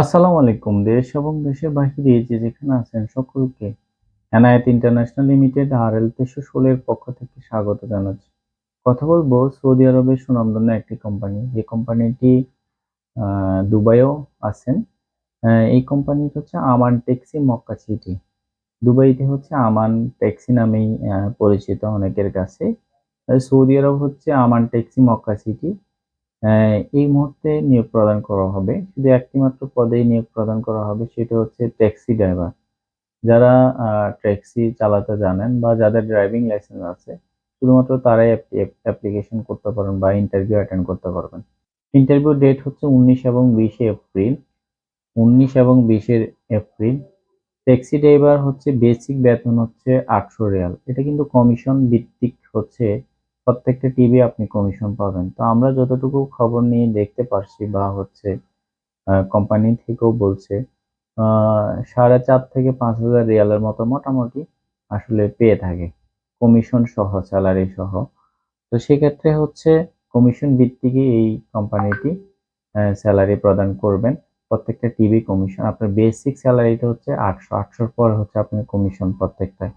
আসসালামু আলাইকুম, দেশ এবং দেশের বাহিরে যে যেখানে আছেন সকলকে Enayet international limited R L তেইশশো ষোলোর পক্ষ থেকে স্বাগত জানাচ্ছি। কথা বলব সৌদি আরবের সুনামধন্য একটি কোম্পানি, যে কোম্পানিটি দুবাইও আছেন। এই কোম্পানিটি হচ্ছে আমান ট্যাক্সি মক্কা সিটি। দুবাইতে হচ্ছে আমান ট্যাক্সি নামেই পরিচিত অনেকের কাছে। সৌদি আরব হচ্ছে আমান ট্যাক্সি মক্কা সিটি। এই মুহূর্তে নিয়োগ প্রদান করা হবে। শুধু একটি মাত্র পদেই নিয়োগ প্রদান করা হবে, সেটা হচ্ছে ট্যাক্সি ড্রাইভার। যারা ট্যাক্সি চালাতে জানেন বা যাদের ড্রাইভিং লাইসেন্স আছে, শুধুমাত্র তারাই অ্যাপ্লিকেশন করতে পারবেন বা ইন্টারভিউ অ্যাটেন্ড করতে পারবেন। ইন্টারভিউ ডেট হচ্ছে উনিশ এবং বিশে এপ্রিল। উনিশ এবং বিশের এপ্রিল। ট্যাক্সি ড্রাইভার হচ্ছে বেসিক বেতন হচ্ছে আটশো রিয়াল। এটা কিন্তু কমিশন ভিত্তিক হচ্ছে প্রত্যেকটা টিভি আপনি কমিশন পাবেন। তো আমরা যতটুকু খবর নিয়ে দেখতে পারছি বা হচ্ছে কোম্পানি থেকেও বলছে সাড়ে চার থেকে পাঁচ হাজার রিয়ালের মতো মোটামুটি আসলে পেয়ে থাকে। কমিশন সহ স্যালারি সহ। তো সেক্ষেত্রে হচ্ছে কমিশন ভিত্তিকই এই কোম্পানিটি স্যালারি প্রদান করবেন। প্রত্যেকটা টিভি কমিশন আপনার বেসিক স্যালারিটা হচ্ছে আটশো, আটশোর পর হচ্ছে আপনার কমিশন প্রত্যেকটায়।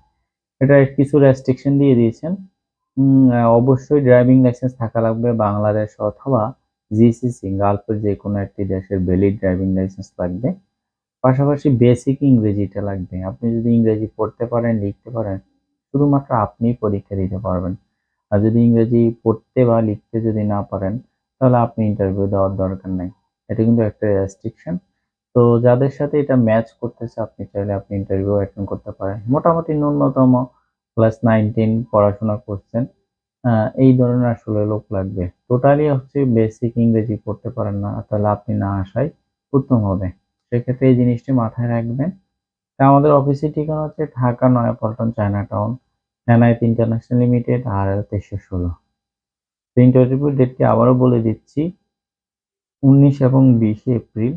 এটা কিছু রেস্ট্রিকশন দিয়ে দিয়েছেন। অবশ্যই ড্রাইভিং লাইসেন্স থাকা লাগবে বাংলাদেশ অথবা জিসিসি গালফের যে কোনো একটি দেশের ভ্যালিড ড্রাইভিং লাইসেন্স লাগবে। পাশাপাশি বেসিক ইংরেজিটা লাগবে। আপনি যদি ইংরেজি পড়তে পারেন, লিখতে পারেন, শুধুমাত্র আপনিই পরীক্ষা দিতে পারবেন। আর যদি ইংরেজি পড়তে বা লিখতে যদি না পারেন, তাহলে আপনি ইন্টারভিউ দেওয়ার দরকার নাই। এটা কিন্তু একটা রেস্ট্রিকশন তো যাদের সাথে এটা ম্যাচ করতেছে, আপনি চাইলে আপনি ইন্টারভিউ অ্যাটেন্ড করতে পারেন। মোটামুটি ন্যূনতম ক্লাস নাইন টেন পড়াশোনা করছেন এই ধরনের আসলে লোক লাগবে। টোটালি হচ্ছে বেসিক ইংরেজি পড়তে পারেন না, তাহলে আপনি না আসাই উত্তম হবে। সেক্ষেত্রে এই জিনিসটি মাথায় রাখবেন। তা আমাদের অফিসের ঠিকানা হচ্ছে Dhaka, Nayapaltan China Town NIT International Limited আর তেইশশো ষোলো। ইন্টারভিউ ডেটটি আবারও বলে দিচ্ছি, উনিশ এবং বিশে এপ্রিল।